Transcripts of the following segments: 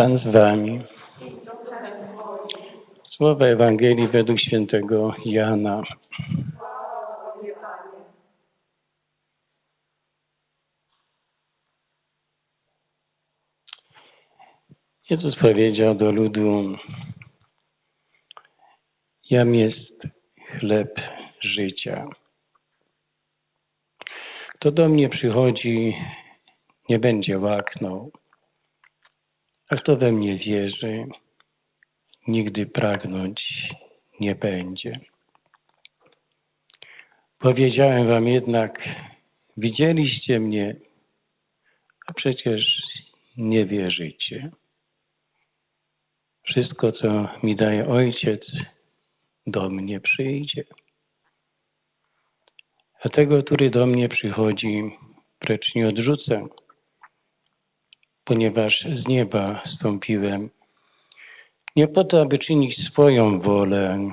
Pan z wami. Słowa Ewangelii według świętego Jana. Jezus powiedział do ludu, jam jest chleb życia. Kto do mnie przychodzi, nie będzie łaknął, a kto we mnie wierzy, nigdy pragnąć nie będzie. Powiedziałem wam jednak, widzieliście mnie, a przecież nie wierzycie. Wszystko, co mi daje Ojciec, do mnie przyjdzie. A tego, który do mnie przychodzi, precz nie odrzucę, ponieważ z nieba stąpiłem nie po to, aby czynić swoją wolę,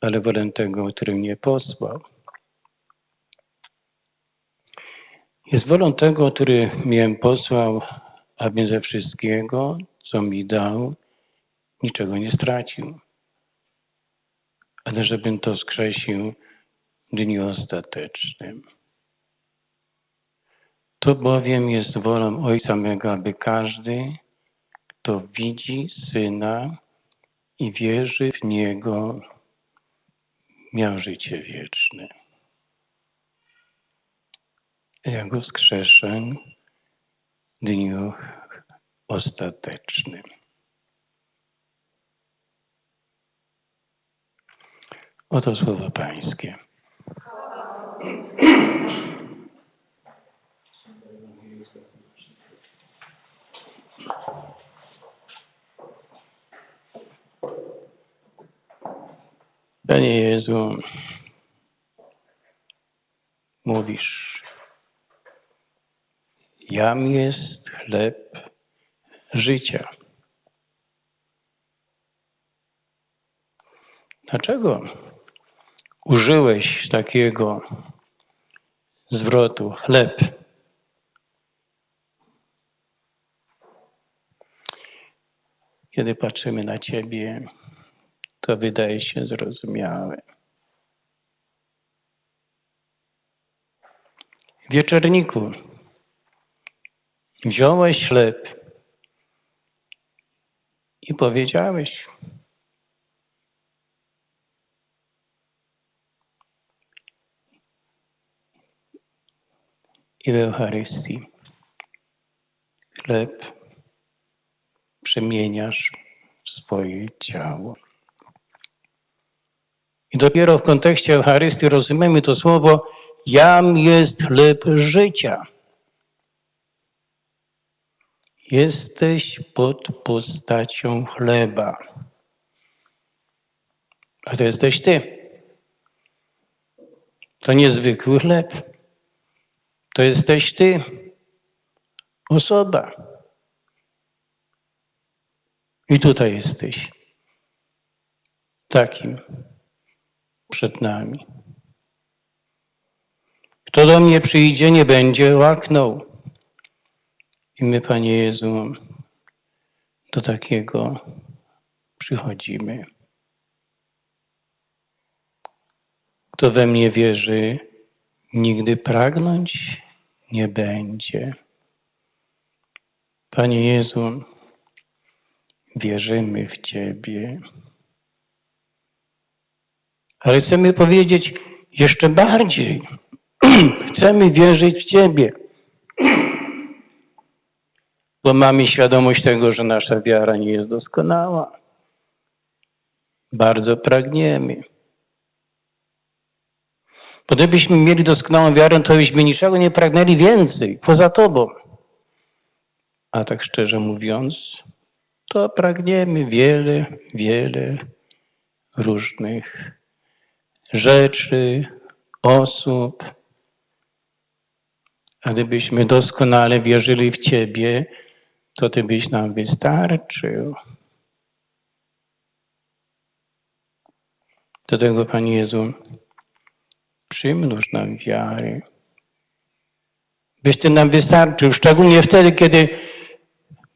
ale wolę tego, który mnie posłał. Jest wolą tego, który mnie posłał, aby ze wszystkiego, co mi dał, niczego nie stracił, ale żebym to skrzesił w dniu ostatecznym. To bowiem jest wolą Ojca mego, aby każdy, kto widzi Syna i wierzy w Niego, miał życie wieczne. Ja go w dniu ostatecznym. Oto słowo Pańskie. Panie Jezu, mówisz, jam jest chleb życia. Dlaczego użyłeś takiego zwrotu chleb? Kiedy patrzymy na Ciebie, to wydaje się zrozumiałe. Wieczorniku, wziąłeś chleb i powiedziałeś, i w Eucharystii chleb przemieniasz w swoje ciało. I dopiero w kontekście Eucharystii rozumiemy to słowo jam jest chleb życia. Jesteś pod postacią chleba. A to jesteś ty. To niezwykły chleb. To jesteś ty. Osoba. I tutaj jesteś. Takim przed nami. Kto do mnie przyjdzie, nie będzie łaknął. I my, Panie Jezu, do takiego przychodzimy. Kto we mnie wierzy, nigdy pragnąć nie będzie. Panie Jezu, wierzymy w Ciebie. Ale chcemy powiedzieć jeszcze bardziej. Chcemy wierzyć w Ciebie. Bo mamy świadomość tego, że nasza wiara nie jest doskonała. Bardzo pragniemy. Bo gdybyśmy mieli doskonałą wiarę, to byśmy niczego nie pragnęli więcej poza Tobą. A tak szczerze mówiąc, to pragniemy wiele, wiele różnych rzeczy, osób. A gdybyśmy doskonale wierzyli w Ciebie, to Ty byś nam wystarczył. Do tego, Panie Jezu, przymnóż nam wiary. Byś Ty nam wystarczył, szczególnie wtedy, kiedy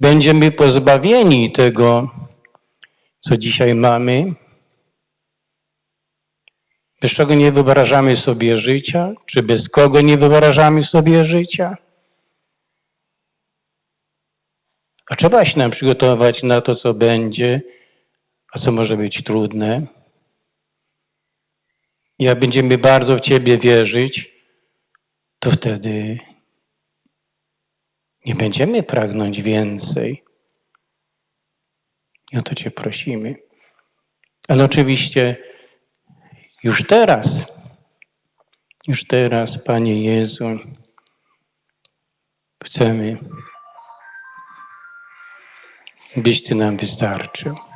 będziemy pozbawieni tego, co dzisiaj mamy, bez czego nie wyobrażamy sobie życia, czy bez kogo nie wyobrażamy sobie życia. A trzeba się nam przygotować na to, co będzie, a co może być trudne. Jak będziemy bardzo w Ciebie wierzyć, to wtedy nie będziemy pragnąć więcej. I o to Cię prosimy. Ale oczywiście już teraz, już teraz, Panie Jezu, chcemy, byś Ty nam wystarczył.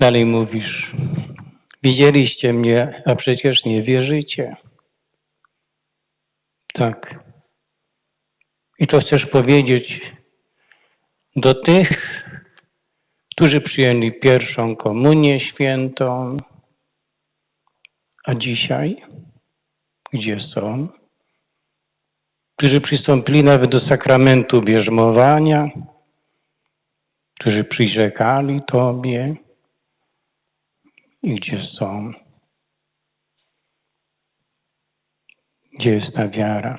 Dalej mówisz, widzieliście mnie, a przecież nie wierzycie. Tak. I to chcesz powiedzieć do tych, którzy przyjęli pierwszą komunię świętą, a dzisiaj gdzie są? Którzy przystąpili nawet do sakramentu bierzmowania, którzy przyrzekali Tobie gdzie są? Gdzie jest ta wiara?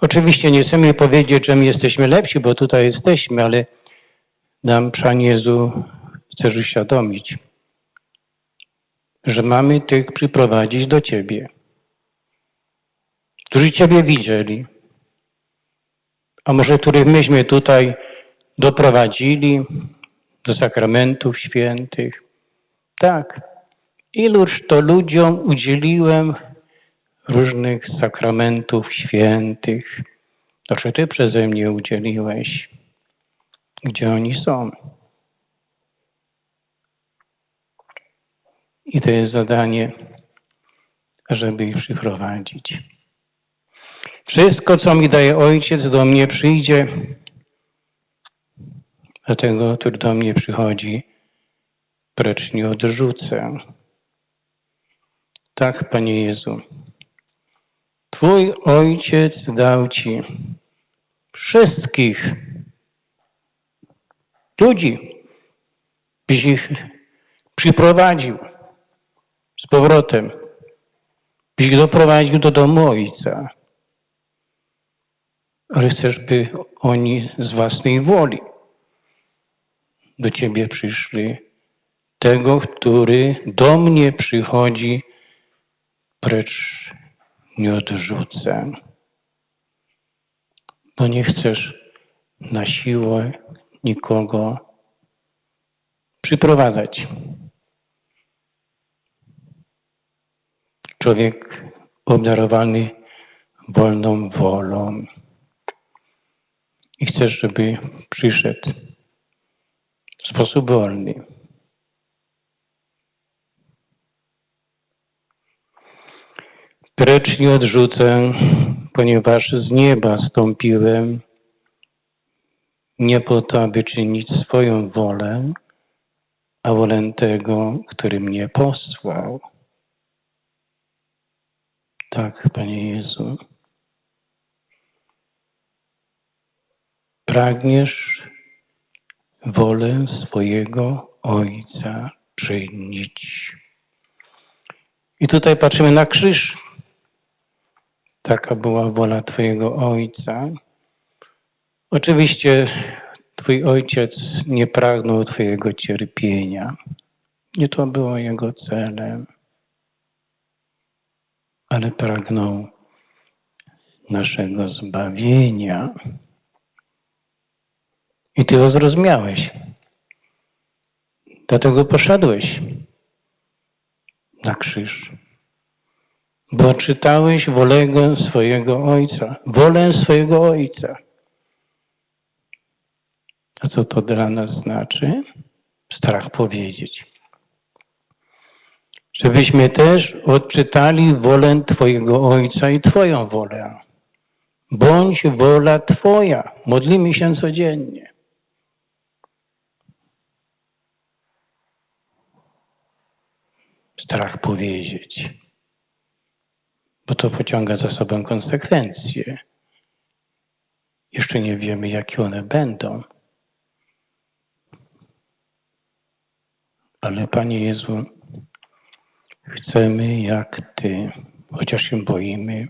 Oczywiście nie chcemy powiedzieć, że my jesteśmy lepsi, bo tutaj jesteśmy, ale nam, Panie Jezu, chcesz uświadomić, że mamy tych przyprowadzić do Ciebie, którzy Ciebie widzieli, a może których myśmy tutaj doprowadzili do sakramentów świętych. Tak, iluż to ludziom udzieliłem różnych sakramentów świętych, to że Ty przeze mnie udzieliłeś. Gdzie oni są? I to jest zadanie, żeby ich przyprowadzić. Wszystko, co mi daje Ojciec, do mnie przyjdzie, a tego, który do mnie przychodzi, precz nie odrzucę. Tak, Panie Jezu. Twój Ojciec dał Ci wszystkich ludzi, byś ich przyprowadził z powrotem, byś ich doprowadził do domu Ojca. Ale chcesz, by oni z własnej woli do Ciebie przyszli. Tego, który do mnie przychodzi, precz nie odrzucę. Bo nie chcesz na siłę nikogo przyprowadzać. Człowiek obdarowany wolną wolą i chcesz, żeby przyszedł w sposób wolny. Precz nie odrzucę, ponieważ z nieba stąpiłem nie po to, aby czynić swoją wolę, a wolę tego, który mnie posłał. Tak, Panie Jezu. Pragniesz wolę swojego Ojca czynić. I tutaj patrzymy na krzyż. Taka była wola Twojego Ojca. Oczywiście Twój Ojciec nie pragnął Twojego cierpienia. Nie to było Jego celem, ale pragnął naszego zbawienia. I Ty to zrozumiałeś. Dlatego poszedłeś na krzyż bo czytałeś wolę swojego Ojca, wolę swojego Ojca. A co to dla nas znaczy? Strach powiedzieć. żebyśmy też odczytali wolę Twojego Ojca i Twoją wolę. Bądź wola Twoja. Modlimy się codziennie. Strach powiedzieć, bo to pociąga za sobą konsekwencje. Jeszcze nie wiemy, jakie one będą. Ale Panie Jezu, chcemy jak Ty, chociaż się boimy,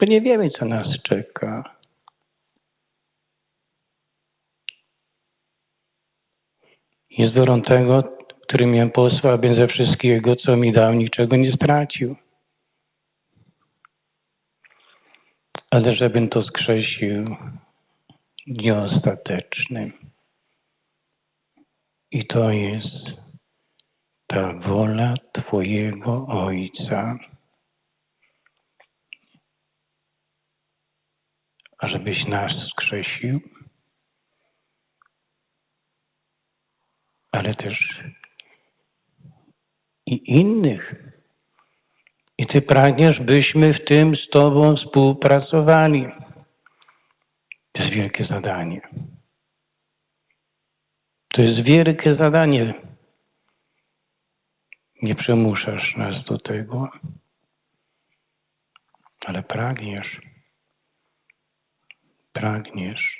bo nie wiemy, co nas czeka. Jest wolą tego, który mnie posłał, abym ze wszystkiego, co mi dał, niczego nie stracił. Ale żebym to skrzesił w dniu ostatecznym. I to jest ta wola Twojego Ojca. ażebyś nas skrzesił, ale też i innych. I Ty pragniesz, byśmy w tym z Tobą współpracowali. To jest wielkie zadanie. To jest wielkie zadanie. Nie przymuszasz nas do tego, ale pragniesz pragniesz,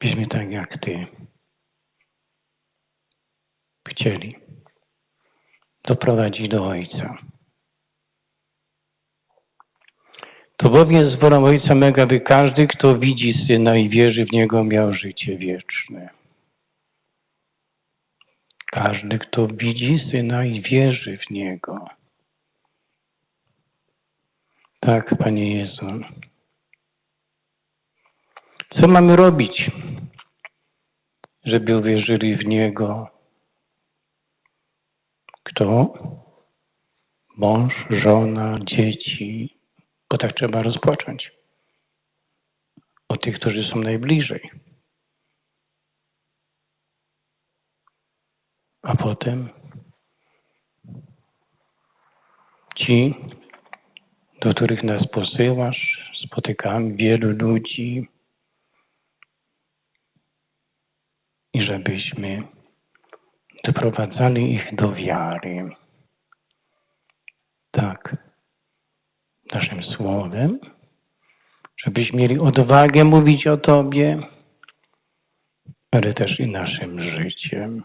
byśmy tak jak Ty chcieli doprowadzić do Ojca. To bowiem jest wolą Ojca mego, aby każdy, kto widzi Syna i wierzy w Niego, miał życie wieczne. Każdy, kto widzi Syna i wierzy w Niego, tak, Panie Jezu. Co mamy robić, żeby uwierzyli w Niego? Kto? Mąż, żona, dzieci, bo tak trzeba rozpocząć. O tych, którzy są najbliżej. A potem ci, do których nas posyłasz. Spotykamy wielu ludzi i żebyśmy doprowadzali ich do wiary. Tak, naszym słowem, żebyśmy mieli odwagę mówić o Tobie, ale też i naszym życiem,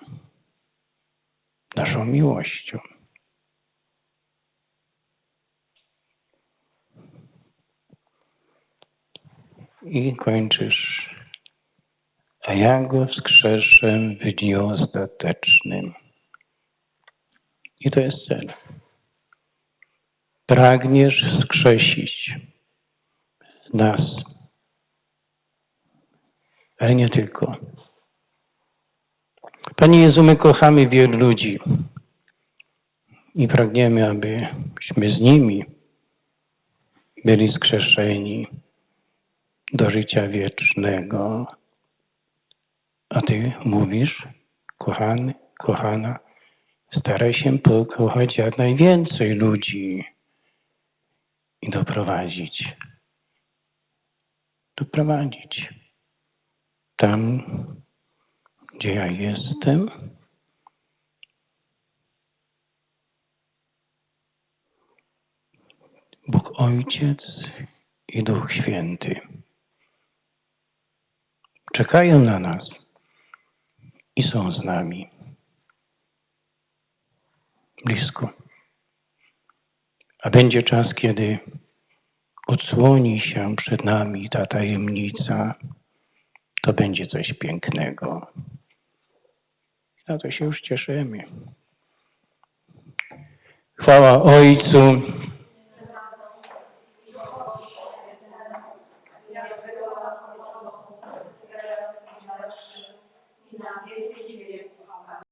naszą miłością. i kończysz. A ja go wskrzeszę w dniu ostatecznym. I to jest cel. Pragniesz skrzesić nas, ale nie tylko. Panie Jezu, my kochamy wielu ludzi i pragniemy, abyśmy z nimi byli skrzeszeni do życia wiecznego. A ty mówisz, kochany, kochana, staraj się pokochać jak najwięcej ludzi i doprowadzić. Doprowadzić. Tam, gdzie ja jestem, Bóg Ojciec i Duch Święty czekają na nas i są z nami. Blisko. A będzie czas, kiedy odsłoni się przed nami ta tajemnica, to będzie coś pięknego. Na to się już cieszymy. Chwała Ojcu